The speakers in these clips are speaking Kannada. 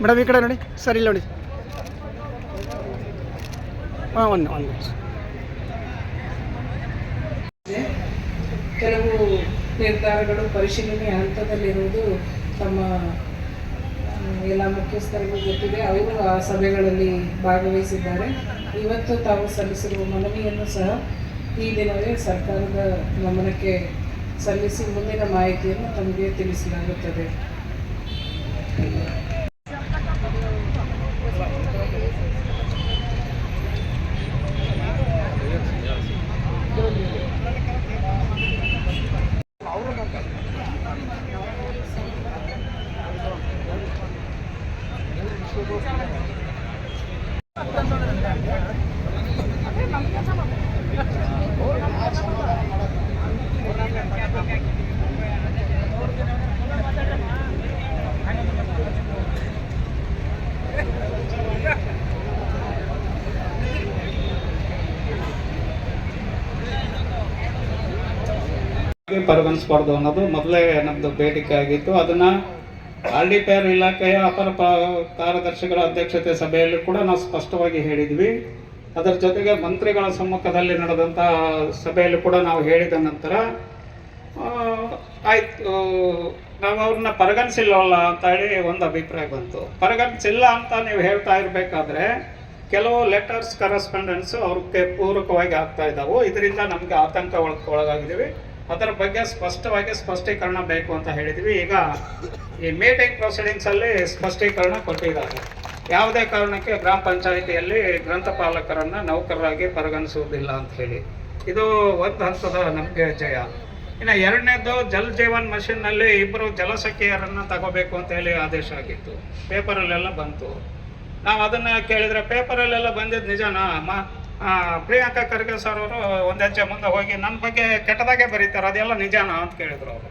ಮೇಡಮ್, ಈ ಕಡೆ ನೋಡಿ. ಸರಿ, ಇಲ್ಲಿ ನೋಡಿ. ಹಾಂ, ಒಂದು ಒಂದು ಕೆಲವು ನಿರ್ಧಾರಗಳು ಪರಿಶೀಲನೆ ಹಂತದಲ್ಲಿರುವುದು ತಮ್ಮ ಎಲ್ಲ ಮುಖ್ಯಸ್ಥರಿಗೂ ಗೊತ್ತಿದೆ. ಅವರು ಆ ಸಭೆಗಳಲ್ಲಿ ಭಾಗವಹಿಸಿದ್ದಾರೆ. ಇವತ್ತು ತಾವು ಸಲ್ಲಿಸಿರುವ ಮನವಿಯನ್ನು ಸಹ ಈ ದಿನವೇ ಸರ್ಕಾರದ ಗಮನಕ್ಕೆ ಸಲ್ಲಿಸಿ ಮುಂದಿನ ಮಾಹಿತಿಯನ್ನು ತಮಗೆ ತಿಳಿಸಲಾಗುತ್ತದೆ. ಆಗಿ ಪರಿಗಣಿಸಬಾರ್ದು ಅನ್ನೋದು ಮೊದಲೇ ನಮ್ಮದು ಬೇಡಿಕೆ ಆಗಿತ್ತು ಅದನ್ನ ಆರ್ ಡಿ ಪಿ ಆರ್ ಇಲಾಖೆಯ ಅಪರ ಕಾರ್ಯದರ್ಶಿಗಳ ಅಧ್ಯಕ್ಷತೆ ಸಭೆಯಲ್ಲಿ ಕೂಡ ನಾವು ಸ್ಪಷ್ಟವಾಗಿ ಹೇಳಿದ್ವಿ. ಅದರ ಜೊತೆಗೆ ಮಂತ್ರಿಗಳ ಸಮ್ಮುಖದಲ್ಲಿ ನಡೆದಂಥ ಸಭೆಯಲ್ಲಿ ಕೂಡ ನಾವು ಹೇಳಿದ ನಂತರ ಆಯ್ತು, ನಾವು ಅವ್ರನ್ನ ಪರಿಗಣಿಸಿಲ್ಲವಲ್ಲ ಅಂತ ಹೇಳಿ ಒಂದು ಅಭಿಪ್ರಾಯ ಬಂತು. ಪರಿಗಣಿಸಿಲ್ಲ ಅಂತ ನೀವು ಹೇಳ್ತಾ ಇರಬೇಕಾದ್ರೆ, ಕೆಲವು ಲೆಟರ್ಸ್, ಕರೆಸ್ಪಾಂಡೆನ್ಸು ಅವ್ರಿಗೆ ಪೂರಕವಾಗಿ ಆಗ್ತಾ ಇದ್ದಾವೆ ಇದರಿಂದ ನಮಗೆ ಆತಂಕ ಒಳ- ಒಳಗಾಗಿದ್ದೀವಿ. ಅದರ ಬಗ್ಗೆ ಸ್ಪಷ್ಟವಾಗಿ ಸ್ಪಷ್ಟೀಕರಣ ಬೇಕು ಅಂತ ಹೇಳಿದ್ವಿ. ಈಗ ಈ ಮೀಟಿಂಗ್ ಪ್ರೊಸೀಡಿಂಗ್ಸ್ ಅಲ್ಲಿ ಸ್ಪಷ್ಟೀಕರಣ ಕೊಟ್ಟಿದ್ದಾರೆ. ಯಾವುದೇ ಕಾರಣಕ್ಕೆ ಗ್ರಾಮ ಪಂಚಾಯಿತಿಯಲ್ಲಿ ಗ್ರಂಥಪಾಲಕರನ್ನ ನೌಕರರಾಗಿ ಪರಿಗಣಿಸುವುದಿಲ್ಲ ಅಂತ ಹೇಳಿ. ಇದು ಒಂದು ಹಂತದ ನಮಗೆ ಜಯ ಇನ್ನು ಎರಡನೇದು ಜಲ್ ಜೀವನ್ನಲ್ಲಿ ಇಬ್ಬರು ಜಲಸಖಿಯರನ್ನು ತಗೋಬೇಕು ಅಂತ ಹೇಳಿ ಆದೇಶ ಆಗಿತ್ತು. ಪೇಪರಲ್ಲೆಲ್ಲ ಬಂತು. ನಾವು ಅದನ್ನ ಕೇಳಿದ್ರೆ ಪೇಪರಲ್ಲೆಲ್ಲ ಬಂದಿದ್ದು ನಿಜನಾ? ಮ ಆ, ಪ್ರಿಯಾಂಕಾ ಖರ್ಗೆ ಸರ್ ಅವರು ಒಂದು ಹೆಜ್ಜೆ ಮುಂದೆ ಹೋಗಿ ನನ್ನ ಬಗ್ಗೆ ಕೆಟ್ಟದಾಗೆ ಬರೀತಾರೆ, ಅದೆಲ್ಲ ನಿಜನಾ? ಅಂತ ಕೇಳಿದ್ರು ಅವರು.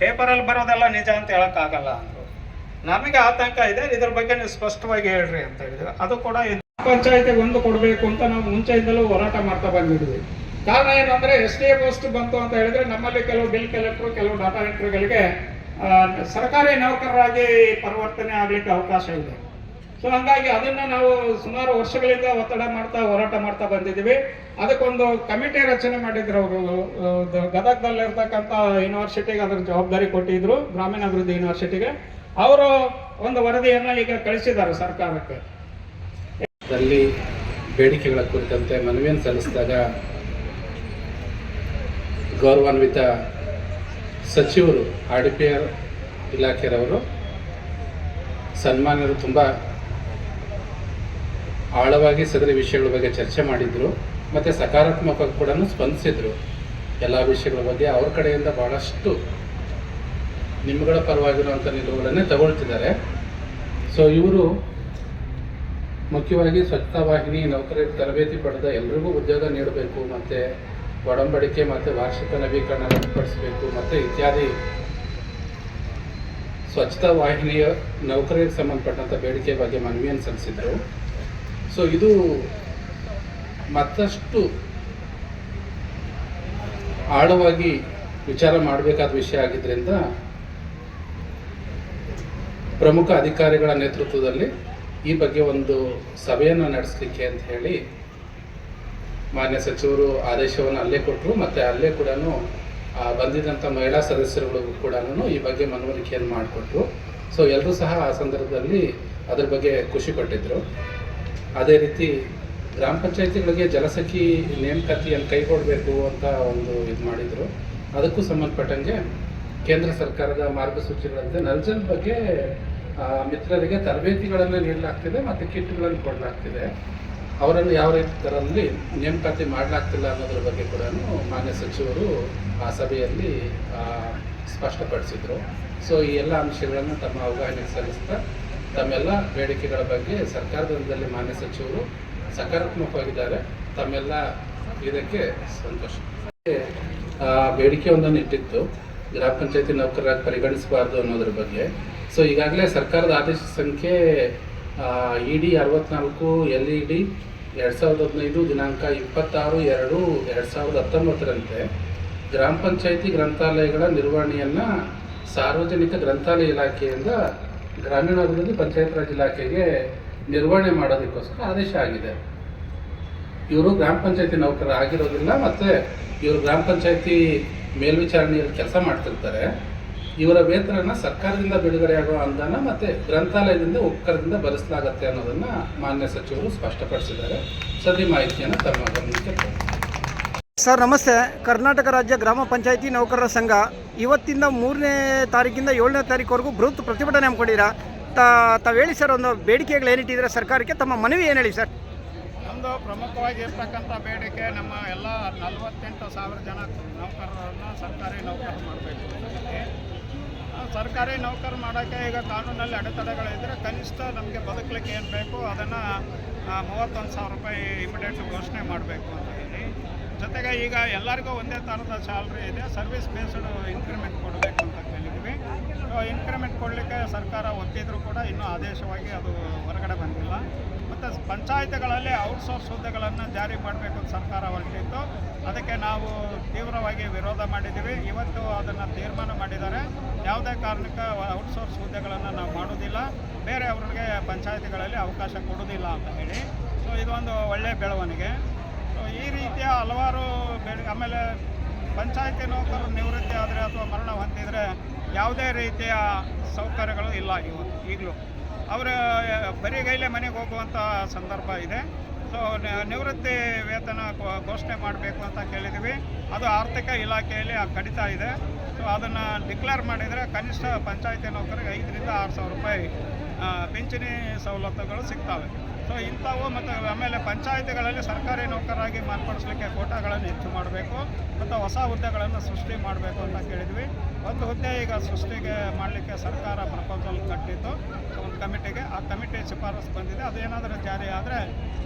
ಪೇಪರಲ್ಲಿ ಬರೋದೆಲ್ಲ ನಿಜ ಅಂತ ಹೇಳೋಕ್ಕಾಗಲ್ಲ ಅಂದರು. ನಮಗೆ ಆತಂಕ ಇದೆ, ಇದ್ರ ಬಗ್ಗೆ ನೀವು ಸ್ಪಷ್ಟವಾಗಿ ಹೇಳ್ರಿ ಅಂತ ಹೇಳಿದ್ರು. ಅದು ಕೂಡ ಪಂಚಾಯತಿಗೆ ಒಂದು ಕೊಡಬೇಕು ಅಂತ ನಾವು ಮುಂಚೆಯಿಂದಲೂ ಹೋರಾಟ ಮಾಡ್ತಾ ಬಂದಿದ್ವಿ. ಕಾರಣ ಏನಂದ್ರೆ ಎಸ್ ಡಿ ಎ ಪೋಸ್ಟ್ ಬಂತು ಅಂತ ಹೇಳಿದ್ರೆ ನಮ್ಮಲ್ಲಿ ಕೆಲವು ಬಿಲ್ ಕಲೆಕ್ಟರ್, ಕೆಲವು ಡಾಟಾ ಎಂಟ್ರಿಗಳಿಗೆ ಸರ್ಕಾರಿ ನೌಕರರಾಗಿ ಪರಿವರ್ತನೆ ಆಗ್ಲಿಕ್ಕೆ ಅವಕಾಶ ಇದೆ. ಸೊ ಹಂಗಾಗಿ ಅದನ್ನ ನಾವು ಸುಮಾರು ವರ್ಷಗಳಿಂದ ಒತ್ತಡ ಮಾಡ್ತಾ, ಹೋರಾಟ ಮಾಡ್ತಾ ಬಂದಿದ್ದೀವಿ. ಅದಕ್ಕೊಂದು ಕಮಿಟಿ ರಚನೆ ಮಾಡಿದ್ರು ಅವರು. ಗದಗದಲ್ಲಿರ್ತಕ್ಕಂಥ ಯೂನಿವರ್ಸಿಟಿಗೆ ಅದ್ರ ಜವಾಬ್ದಾರಿ ಕೊಟ್ಟಿದ್ರು, ಗ್ರಾಮೀಣಾಭಿವೃದ್ಧಿ ಯೂನಿವರ್ಸಿಟಿಗೆ ಅವರು ಒಂದು ವರದಿಯನ್ನ ಈಗ ಕಳಿಸಿದ್ದಾರೆ ಸರ್ಕಾರಕ್ಕೆ. ಬೇಡಿಕೆಗಳ ಕುರಿತಂತೆ ಮನವಿಯನ್ನು ಸಲ್ಲಿಸಿದಾಗ ಗೌರವಾನ್ವಿತ ಸಚಿವರು, ಆರ್ ಡಿ ಪಿ ಆರ್ ಇಲಾಖೆಯವರು ಸನ್ಮಾನ್ಯರು ತುಂಬ ಆಳವಾಗಿ ಸದರಿ ವಿಷಯಗಳ ಬಗ್ಗೆ ಚರ್ಚೆ ಮಾಡಿದ್ರು, ಮತ್ತು ಸಕಾರಾತ್ಮಕವಾಗಿ ಕೂಡ ಸ್ಪಂದಿಸಿದ್ರು. ಎಲ್ಲ ವಿಷಯಗಳ ಬಗ್ಗೆ ಅವ್ರ ಕಡೆಯಿಂದ ಭಾಳಷ್ಟು ನಿಮ್ಮಗಳ ಪರವಾಗಿರುವಂಥ ನಿಲುವುಗಳನ್ನೇ ತಗೊಳ್ತಿದ್ದಾರೆ. ಸೊ ಇವರು ಮುಖ್ಯವಾಗಿ ಸ್ವಚ್ಛತಾ ವಾಹಿನಿ ನೌಕರರಿಗೆ ತರಬೇತಿ ಪಡೆದ ಎಲ್ರಿಗೂ ಉದ್ಯೋಗ ನೀಡಬೇಕು, ಮತ್ತು ಒಡಂಬಡಿಕೆ, ಮತ್ತು ವಾರ್ಷಿಕ ನವೀಕರಣ ರದ್ದುಪಡಿಸಬೇಕು ಮತ್ತು ಇತ್ಯಾದಿ ಸ್ವಚ್ಛತಾ ವಾಹಿನಿಯ ನೌಕರಿಗೆ ಸಂಬಂಧಪಟ್ಟಂಥ ಬೇಡಿಕೆ ಬಗ್ಗೆ ಮನವಿಯನ್ನು ಸಲ್ಲಿಸಿದರು. ಸೊ ಇದು ಮತ್ತಷ್ಟು ಆಳವಾಗಿ ವಿಚಾರ ಮಾಡಬೇಕಾದ ವಿಷಯ ಆಗಿದ್ದರಿಂದ ಪ್ರಮುಖ ಅಧಿಕಾರಿಗಳ ನೇತೃತ್ವದಲ್ಲಿ ಈ ಬಗ್ಗೆ ಒಂದು ಸಭೆಯನ್ನು ನಡೆಸಲಿಕ್ಕೆ ಅಂತ ಹೇಳಿ ಮಾನ್ಯ ಸಚಿವರು ಆದೇಶವನ್ನು ಅಲ್ಲೇ ಕೊಟ್ಟರು. ಮತ್ತು ಅಲ್ಲೇ ಕೂಡ ಬಂದಿದ್ದಂಥ ಮಹಿಳಾ ಸದಸ್ಯರುಗಳಿಗೂ ಕೂಡ ಈ ಬಗ್ಗೆ ಮನವರಿಕೆಯನ್ನು ಮಾಡಿಕೊಟ್ರು. ಸೊ ಎಲ್ಲರೂ ಸಹ ಆ ಸಂದರ್ಭದಲ್ಲಿ ಅದ್ರ ಬಗ್ಗೆ ಖುಷಿ ಪಟ್ಟಿದ್ರು ಅದೇ ರೀತಿ ಗ್ರಾಮ ಪಂಚಾಯತಿಗಳಿಗೆ ಜಲಸಖಿ ನೇಮಕಾತಿಯನ್ನು ಕೈಗೊಳ್ಳಬೇಕು ಅಂತ ಒಂದು ಇದು ಮಾಡಿದರು. ಅದಕ್ಕೂ ಸಂಬಂಧಪಟ್ಟಂಗೆ ಕೇಂದ್ರ ಸರ್ಕಾರದ ಮಾರ್ಗಸೂಚಿಗಳಂತೆ ನಲ್ಜಲ್ ಬಗ್ಗೆ ಮಿತ್ರರಿಗೆ ತರಬೇತಿಗಳನ್ನು ನೀಡಲಾಗ್ತಿದೆ ಮತ್ತು ಕಿಟ್ಗಳನ್ನು ಕೊಡಲಾಗ್ತಿದೆ. ಅವರನ್ನು ಯಾವ ರೀತಿ ಥರದಲ್ಲಿ ನೇಮಕಾತಿ ಮಾಡಲಾಗ್ತಿಲ್ಲ ಅನ್ನೋದ್ರ ಬಗ್ಗೆ ಕೂಡ ಮಾನ್ಯ ಸಚಿವರು ಆ ಸಭೆಯಲ್ಲಿ ಸ್ಪಷ್ಟಪಡಿಸಿದರು. ಸೊ, ಈ ಎಲ್ಲ ಅಂಶಗಳನ್ನು ತಮ್ಮ ಅವಗಾಹನೆಗೆ ಸಲ್ಲಿಸ್ತಾ ತಮ್ಮೆಲ್ಲ ಬೇಡಿಕೆಗಳ ಬಗ್ಗೆ ಸರ್ಕಾರದಲ್ಲಿ ಮಾನ್ಯ ಸಚಿವರು ಸಕಾರಾತ್ಮಕವಾಗಿದ್ದಾರೆ. ತಮ್ಮೆಲ್ಲ ಇದಕ್ಕೆ ಸಂತೋಷ. ಬೇಡಿಕೆ ಒಂದನ್ನು ಇಟ್ಟಿತ್ತು. ಗ್ರಾಮ ಪಂಚಾಯತಿ ನೌಕರರಾಗಿ ಪರಿಗಣಿಸಬಾರ್ದು ಅನ್ನೋದ್ರ ಬಗ್ಗೆ. ಸೊ ಈಗಾಗಲೇ ಸರ್ಕಾರದ ಆದೇಶ ಸಂಖ್ಯೆ ಇ ಡಿ ಅರವತ್ನಾಲ್ಕು ಎಲ್ ಇ ಡಿ ಎರಡು ಸಾವಿರದ ಹದಿನೈದು, ದಿನಾಂಕ ಇಪ್ಪತ್ತಾರು, ಎರಡು ಎರಡು ಸಾವಿರದ ಹತ್ತೊಂಬತ್ತರಂತೆ ಗ್ರಾಮ ಪಂಚಾಯತಿ ಗ್ರಂಥಾಲಯಗಳ ನಿರ್ವಹಣೆಯನ್ನು ಸಾರ್ವಜನಿಕ ಗ್ರಂಥಾಲಯ ಇಲಾಖೆಯಿಂದ ಗ್ರಾಮೀಣಾಭಿವೃದ್ಧಿ ಪಂಚಾಯತ್ ರಾಜ್ ಇಲಾಖೆಗೆ ನಿರ್ವಹಣೆ ಮಾಡೋದಕ್ಕೋಸ್ಕರ ಆದೇಶ ಆಗಿದೆ. ಇವರು ಗ್ರಾಮ ಪಂಚಾಯತಿ ನೌಕರ ಆಗಿರೋದಿಲ್ಲ ಮತ್ತು ಇವರು ಗ್ರಾಮ ಪಂಚಾಯತಿ ಮೇಲ್ವಿಚಾರಣೆಯಲ್ಲಿ ಕೆಲಸ ಮಾಡ್ತಿರ್ತಾರೆ. ಇವರ ವೇತನ ಸರ್ಕಾರದಿಂದ ಬಿಡುಗಡೆ ಆಗುವ ಅನುದಾನ ಮತ್ತು ಗ್ರಂಥಾಲಯದಿಂದ ಉಪಕರದಿಂದ ಭರಿಸಲಾಗತ್ತೆ ಅನ್ನೋದನ್ನು ಮಾನ್ಯ ಸಚಿವರು ಸ್ಪಷ್ಟಪಡಿಸಿದ್ದಾರೆ. ಸದ್ಯ ಮಾಹಿತಿಯನ್ನು ತಮ್ಮ ಗಮನಕ್ಕೆ. ಸರ್, ನಮಸ್ತೆ. ಕರ್ನಾಟಕ ರಾಜ್ಯ ಗ್ರಾಮ ಪಂಚಾಯಿತಿ ನೌಕರರ ಸಂಘ ಇವತ್ತಿಂದ ಮೂರನೇ ತಾರೀಕಿಂದ ಏಳನೇ ತಾರೀಕುವರೆಗೂ ಬೃಹತ್ ಪ್ರತಿಭಟನೆ ಹಮ್ಮಿಕೊಂಡಿರಾ? ತಾವು ಹೇಳಿ ಸರ್, ಒಂದು ಬೇಡಿಕೆಗಳು ಏನಿಟ್ಟಿದ್ರೆ ಸರ್ಕಾರಕ್ಕೆ? ತಮ್ಮ ಮನವಿ ಏನು ಹೇಳಿ ಸರ್? ನಮ್ಮದು ಪ್ರಮುಖವಾಗಿ ಇರ್ತಕ್ಕಂಥ ಬೇಡಿಕೆ ನಮ್ಮ ಎಲ್ಲ ನಲವತ್ತೆಂಟು ಸಾವಿರ ಜನ ನೌಕರರನ್ನು ಸರ್ಕಾರಿ ನೌಕರ ಮಾಡಬೇಕು ಸರ್ಕಾರಿ ನೌಕರ ಮಾಡೋಕ್ಕೆ ಈಗ ಕಾನೂನಲ್ಲಿ ಅಡೆತಡೆಗಳಿದ್ದರೆ ಕನಿಷ್ಠ ನಮಗೆ ಬದುಕಲಿಕ್ಕೆ ಏನು ಬೇಕು? ಅದನ್ನು ಮೂವತ್ತೊಂದು ಸಾವಿರ ರೂಪಾಯಿ ಇಮಿಡಿಯೇಟ್ ಘೋಷಣೆ ಮಾಡಬೇಕು ಅಂತ. ಜೊತೆಗೆ ಈಗ ಎಲ್ಲರಿಗೂ ಒಂದೇ ಥರದ ಸ್ಯಾಲ್ರಿ ಇದೆ. ಸರ್ವಿಸ್ ಬೇಸ್ಡ್ ಇನ್ಕ್ರಿಮೆಂಟ್ ಕೊಡಬೇಕು ಅಂತ ಕೇಳಿದ್ವಿ ಇನ್ಕ್ರಿಮೆಂಟ್ ಕೊಡಲಿಕ್ಕೆ ಸರ್ಕಾರ ಒತ್ತಿದ್ರೂ ಕೂಡ ಇನ್ನೂ ಆದೇಶವಾಗಿ ಅದು ಹೊರಗಡೆ ಬಂದಿಲ್ಲ. ಮತ್ತು ಪಂಚಾಯತ್ಗಳಲ್ಲಿ ಔಟ್ಸೋರ್ಸ್ ಹುದ್ದೆಗಳನ್ನು ಜಾರಿ ಮಾಡಬೇಕು ಅಂತ ಸರ್ಕಾರ ಹೊರಟಿತ್ತು. ಅದಕ್ಕೆ ನಾವು ತೀವ್ರವಾಗಿ ವಿರೋಧ ಮಾಡಿದ್ದೀವಿ. ಇವತ್ತು ಅದನ್ನು ತೀರ್ಮಾನ ಮಾಡಿದ್ದಾರೆ. ಯಾವುದೇ ಕಾರಣಕ್ಕೆ ಔಟ್ಸೋರ್ಸ್ ಹುದ್ದೆಗಳನ್ನು ನಾವು ಮಾಡೋದಿಲ್ಲ ಬೇರೆಯವ್ರಿಗೆ ಪಂಚಾಯತಿಗಳಲ್ಲಿ ಅವಕಾಶ ಕೊಡೋದಿಲ್ಲ ಅಂತ ಹೇಳಿ. ಸೊ ಇದೊಂದು ಒಳ್ಳೆಯ ಬೆಳವಣಿಗೆ. ಈ ರೀತಿಯ ಹಲವಾರು ಬೇಡಿ ಆಮೇಲೆ ಪಂಚಾಯತಿ ನೌಕರರು ನಿವೃತ್ತಿ ಆದರೆ ಅಥವಾ ಮರಣ ಹೊಂದಿದರೆ ಯಾವುದೇ ರೀತಿಯ ಸೌಕರ್ಯಗಳು ಇಲ್ಲ ಇವತ್ತು ಈಗಲೂ. ಅವರ ಬರಿಗೈಲೆ ಮನೆಗೆ ಹೋಗುವಂಥ ಸಂದರ್ಭ ಇದೆ. ಸೊ ನಿವೃತ್ತಿ ವೇತನ ಘೋಷಣೆ ಮಾಡಬೇಕು ಅಂತ ಕೇಳಿದ್ದೀವಿ ಅದು ಆರ್ಥಿಕ ಇಲಾಖೆಯಲ್ಲಿ ಕಡಿತ ಇದೆ. ಸೊ, ಅದನ್ನು ಡಿಕ್ಲೇರ್ ಮಾಡಿದರೆ ಕನಿಷ್ಠ ಪಂಚಾಯತಿ ನೌಕರಿಗೆ ಐದರಿಂದ ಆರು ಸಾವಿರ ರೂಪಾಯಿ ಪಿಂಚಣಿ ಸವಲತ್ತುಗಳು ಸಿಗ್ತವೆ. ಸೊ ಇಂಥವು ಮತ್ತು ಆಮೇಲೆ ಪಂಚಾಯಿತಿಗಳಲ್ಲಿ ಸರ್ಕಾರಿ ನೌಕರರಾಗಿ ಮಾರ್ಪಡಿಸಲಿಕ್ಕೆ ಕೋಟಾಗಳನ್ನು ಹೆಚ್ಚು ಮಾಡಬೇಕು ಮತ್ತು ಹೊಸ ಹುದ್ದೆಗಳನ್ನು ಸೃಷ್ಟಿ ಮಾಡಬೇಕು ಅಂತ ಕೇಳಿದ್ವಿ. ಒಂದು ಹುದ್ದೆ ಈಗ ಸೃಷ್ಟಿಗೆ ಮಾಡಲಿಕ್ಕೆ ಸರ್ಕಾರ ಪ್ರಪೋಸಲ್ ಕಟ್ಟಿತ್ತು. ಒಂದು ಕಮಿಟಿಗೆ. ಆ ಕಮಿಟಿ ಶಿಫಾರಸು ಬಂದಿದೆ. ಅದೇನಾದರೂ ಜಾರಿ ಆದರೆ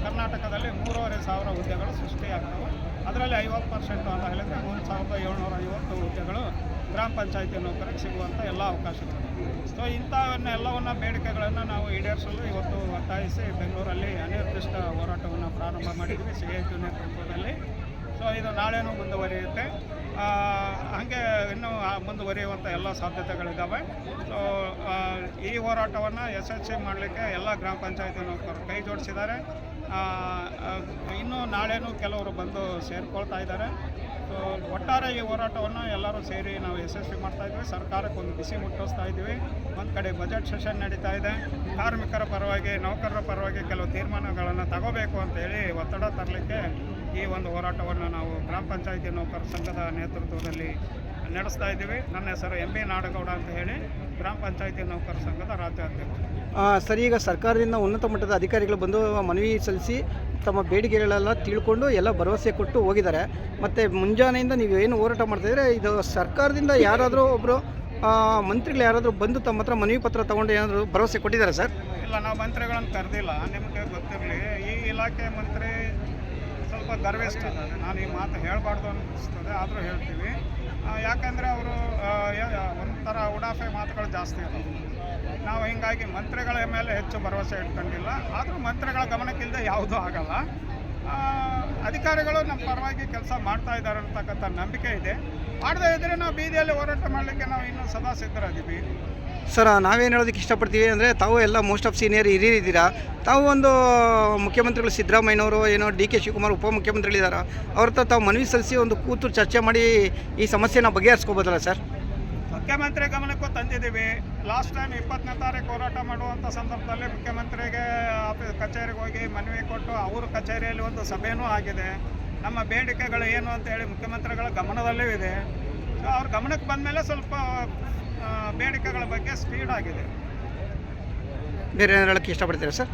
ಕರ್ನಾಟಕದಲ್ಲಿ ಮೂರುವರೆ ಸಾವಿರ ಹುದ್ದೆಗಳು ಸೃಷ್ಟಿಯಾಗ್ತವೆ. ಅದರಲ್ಲಿ ಐವತ್ತು ಪರ್ಸೆಂಟು ಅಂತ ಹೇಳಿದರೆ ಒಂದು ಸಾವಿರದ ಏಳ್ನೂರ ಐವತ್ತು ಹುದ್ದೆಗಳು ಗ್ರಾಮ ಪಂಚಾಯತಿ ನೌಕರಿಗೆ ಸಿಗುವಂಥ ಎಲ್ಲ ಅವಕಾಶಗಳು. ಸೊ ಇಂಥವನ್ನ ಎಲ್ಲವನ್ನ ಬೇಡಿಕೆಗಳನ್ನು ನಾವು ಈಡೇರಿಸಲು ಇವತ್ತು ಒತ್ತಾಯಿಸಿ ಬೆಂಗಳೂರಲ್ಲಿ ಅನಿರ್ದಿಷ್ಟ ಹೋರಾಟವನ್ನು ಪ್ರಾರಂಭ ಮಾಡಿದ್ವಿ ಸಿ ಐ ಟಿ ನೇತೃತ್ವದಲ್ಲಿ. ಸೊ ಇದು ನಾಳೆನೂ ಮುಂದುವರಿಯುತ್ತೆ. ಹಾಗೆ ಇನ್ನೂ ಮುಂದುವರಿಯುವಂಥ ಎಲ್ಲ ಸಾಧ್ಯತೆಗಳಿದ್ದಾವೆ ಸೊ ಈ ಹೋರಾಟವನ್ನು ಯಶಸ್ವಿ ಮಾಡಲಿಕ್ಕೆ ಎಲ್ಲ ಗ್ರಾಮ ಪಂಚಾಯತಿ ನೌಕರರು ಕೈ ಜೋಡಿಸಿದ್ದಾರೆ. ಇನ್ನೂ ನಾಳೆನೂ ಕೆಲವರು ಬಂದು ಸೇರಿಕೊಳ್ತಾ ಇದ್ದಾರೆ. ಒಟ್ಟಾರೆ ಈ ಹೋರಾಟವನ್ನು ಎಲ್ಲರೂ ಸೇರಿ ನಾವು ಯಶಸ್ವಿ ಮಾಡ್ತಾ ಇದ್ವಿ. ಸರ್ಕಾರಕ್ಕೆ ಒಂದು ಬಿಸಿ ಮುಟ್ಟಿಸ್ತಾ ಇದ್ದೀವಿ. ಒಂದು ಕಡೆ ಬಜೆಟ್ ಸೆಷನ್ ನಡೀತಾ ಇದೆ. ಕಾರ್ಮಿಕರ ಪರವಾಗಿ, ನೌಕರರ ಪರವಾಗಿ ಕೆಲವು ತೀರ್ಮಾನಗಳನ್ನು ತಗೋಬೇಕು ಅಂತೇಳಿ ಒತ್ತಡ ತರಲಿಕ್ಕೆ ಈ ಒಂದು ಹೋರಾಟವನ್ನು ನಾವು ಗ್ರಾಮ ಪಂಚಾಯತಿ ನೌಕರ ಸಂಘದ ನೇತೃತ್ವದಲ್ಲಿ ನಡೆಸ್ತಾ ಇದ್ದೀವಿ. ನನ್ನ ಹೆಸರು ಎಂ ಬಿ ನಾಡಗೌಡ ಅಂತ ಹೇಳಿ ಗ್ರಾಮ ಪಂಚಾಯತಿ ನೌಕರ ಸಂಘದ ರಾಜ್ಯಾಧ್ಯಕ್ಷ. ಸರ್, ಈಗ ಸರ್ಕಾರದಿಂದ ಉನ್ನತ ಮಟ್ಟದ ಅಧಿಕಾರಿಗಳು ಬಂದು ಮನವಿ ಸಲ್ಲಿಸಿ ತಮ್ಮ ಬೇಡಿಕೆಗಳೆಲ್ಲ ತಿಳ್ಕೊಂಡು ಎಲ್ಲ ಭರವಸೆ ಕೊಟ್ಟು ಹೋಗಿದ್ದಾರೆ. ಮತ್ತು ಮುಂಜಾನೆಯಿಂದ ನೀವು ಏನು ಹೋರಾಟ ಮಾಡ್ತಾಯಿದ್ರೆ ಇದು ಸರ್ಕಾರದಿಂದ ಯಾರಾದರೂ ಒಬ್ಬರು ಮಂತ್ರಿಗಳು ಯಾರಾದರೂ ಬಂದು ತಮ್ಮ ಹತ್ರ ಮನವಿ ಪತ್ರ ತೊಗೊಂಡು ಏನಾದರೂ ಭರವಸೆ ಕೊಟ್ಟಿದ್ದಾರೆ ಸರ್? ಇಲ್ಲ, ನಾವು ಮಂತ್ರಿಗಳನ್ನು ಕರೆದಿಲ್ಲ. ನಿಮಗೆ ಗೊತ್ತಿರಲಿ. ಈ ಇಲಾಖೆ ಮಂತ್ರಿ ಸ್ವಲ್ಪ ಗರ್ವಿಷ್ಠ ನಾನು ಈ ಮಾತು ಹೇಳಬಾರ್ದು ಅನಿಸ್ತದೆ ಆದರೂ ಹೇಳ್ತೀವಿ ಯಾಕಂದರೆ ಅವರು ಒಂಥರ ಉಡಾಫೆ ಮಾತುಗಳು ಜಾಸ್ತಿ ಇದಾವೆ. ನಾವು ಹೀಗಾಗಿ ಮಂತ್ರಿಗಳ ಮೇಲೆ ಹೆಚ್ಚು ಭರವಸೆ ಇಟ್ಕೊಂಡಿಲ್ಲ. ಆದರೂ ಮಂತ್ರಿಗಳ ಗಮನಕ್ಕಿಲ್ಲದೆ ಯಾವುದೂ ಆಗಲ್ಲ. ಅಧಿಕಾರಿಗಳು ನಮ್ಮ ಪರವಾಗಿ ಕೆಲಸ ಮಾಡ್ತಾ ಇದ್ದಾರೆ ಅಂತಕ್ಕಂಥ ನಂಬಿಕೆ ಇದೆ. ಮಾಡದೇ ಇದ್ದರೆ ನಾವು ಬೀದಿಯಲ್ಲಿ ಹೋರಾಟ ಮಾಡಲಿಕ್ಕೆ ನಾವು ಇನ್ನೂ ಸದಾ ಸಿದ್ಧರಾಗಿದ್ದೀವಿ. ಸರ್, ನಾವೇನು ಹೇಳೋದಕ್ಕೆ ಇಷ್ಟಪಡ್ತೀವಿ ಅಂದರೆ ತಾವು ಎಲ್ಲ ಮೋಸ್ಟ್ ಆಫ್ ಸೀನಿಯರ್ ಹಿರಿಯರಿದ್ದೀರಾ? ತಾವು ಒಂದು ಮುಖ್ಯಮಂತ್ರಿಗಳು ಸಿದ್ದರಾಮಯ್ಯನವರು, ಏನೋ ಡಿ ಕೆ ಶಿವಕುಮಾರ್ ಉಪಮುಖ್ಯಮಂತ್ರಿಗಳಿದ್ದಾರೆ ಅವ್ರ ತಾವು ಮನವಿ ಸಲ್ಲಿಸಿ ಒಂದು ಕೂತು ಚರ್ಚೆ ಮಾಡಿ ಈ ಸಮಸ್ಯೆನ ಬಗೆಹರಿಸ್ಕೋಬೋದಲ್ಲ ಸರ್? ಮುಖ್ಯಮಂತ್ರಿ ಗಮನಕ್ಕೂ ತಂದಿದ್ದೀವಿ. ಲಾಸ್ಟ್ ಟೈಮ್ ಇಪ್ಪತ್ತನೇ ತಾರೀಕು ಹೋರಾಟ ಮಾಡುವಂಥ ಸಂದರ್ಭದಲ್ಲಿ ಮುಖ್ಯಮಂತ್ರಿಗೆ ಆಫೀಸ್ ಕಚೇರಿಗೆ ಹೋಗಿ ಮನವಿ ಕೊಟ್ಟು ಅವ್ರ ಕಚೇರಿಯಲ್ಲಿ ಒಂದು ಸಭೆಯೂ ಆಗಿದೆ. ನಮ್ಮ ಬೇಡಿಕೆಗಳು ಏನು ಅಂತ ಹೇಳಿ ಮುಖ್ಯಮಂತ್ರಿಗಳ ಗಮನದಲ್ಲೂ ಇದೆ. ಸೊ ಅವ್ರ ಗಮನಕ್ಕೆ ಬಂದಮೇಲೆ ಸ್ವಲ್ಪ ಬೇಡಿಕೆಗಳ ಬಗ್ಗೆ ಸ್ಪೀಡ್ ಆಗಿದೆ. ಬೇರೆ ಏನಾರು ಹೇಳೋಕ್ಕೆ ಇಷ್ಟಪಡ್ತೀರಾ ಸರ್?